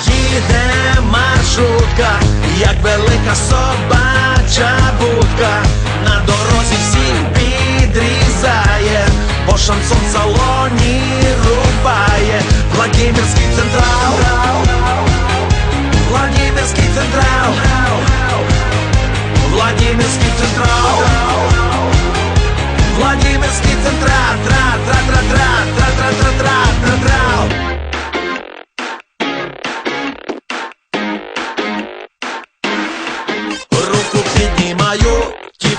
Їде маршрутка, як велика собача будка, на дорозі всіх підрізає, бо шансон салоні рубає, Владимирський централ,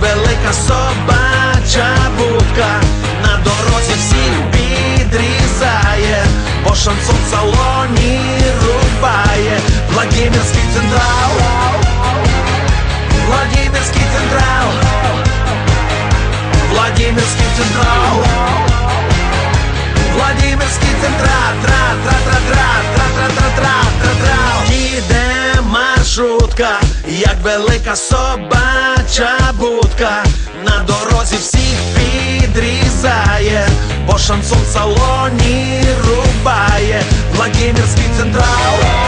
велика собача будка, на дорозі всіх підрізає, бо шансон в салоні рубає, Владимирський централ, Владимирський централ, Владимирський централ, Владимирський централ, тра тра тра тра тра тра тра тра тра. Тра Їде маршрутка, як велика собача будка, на дорозі всіх підрізає, бо шансон салоні рубає Владимирський централ.